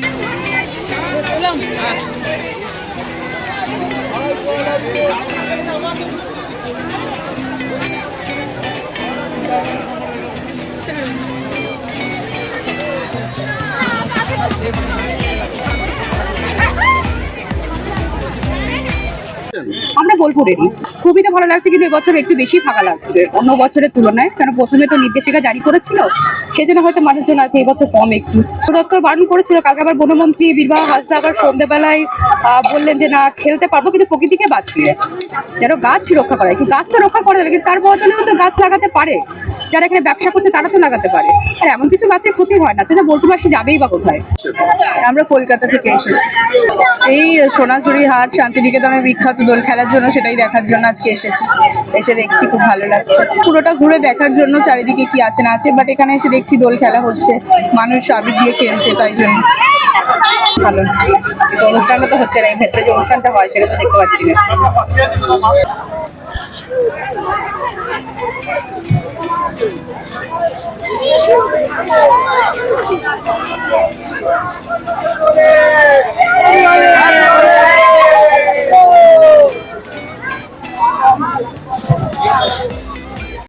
我们是祖国来 আমরা বোলপুরেরই। খুবই তো ভালো লাগছে কিন্তু এবছর একটু বেশি ফাঁকা লাগছে। অন্য বছরের তুলনায় কারণ প্রথমে তো নির্দেশিকা জারি করেছিল সেজন্য হয়তো মানুষজন আছে এবছর কম একটু। দপ্তর বারণ করেছিল কালকে আবার বনমন্ত্রী বিবাহ হাসদা আবার সন্ধ্যেবেলায় বললেন যে না খেলতে পারব কিন্তু প্রকৃতিকে বাঁচিয়ে যেন গাছ রক্ষা করা কিন্তু গাছটা রক্ষা করা যাবে কিন্তু তার বদলেও তো গাছ লাগাতে পারে। যারা এখানে ব্যবসা করছে তারা তো লাগাতে পারে। আর এমন কিছু গাছের ক্ষতি হয় না তাহলে বোলপুরবাসী যাবেই বা কোথায়? আমরা কলকাতা থেকে এসেছি। এই সোনাঝুরি হাট শান্তিনিকেতনের বিখ্যাত দোল খেলার জন্য সেটাই দেখার জন্য আজকে এসেছি। এসে দেখছি খুব ভালো লাগছে। পুরোটা ঘুরে দেখার জন্য চারিদিকে কি আছে না আছে বাট এখানে এসে দেখছি দোল খেলা হচ্ছে, মানুষ আবির দিয়ে খেলছে, তাই জন্য। ভালো। অনুষ্ঠানটা তো হচ্ছে না ভেতরে যে অনুষ্ঠানটা হয় সেটা তো দেখতে পাচ্ছি না। Yes.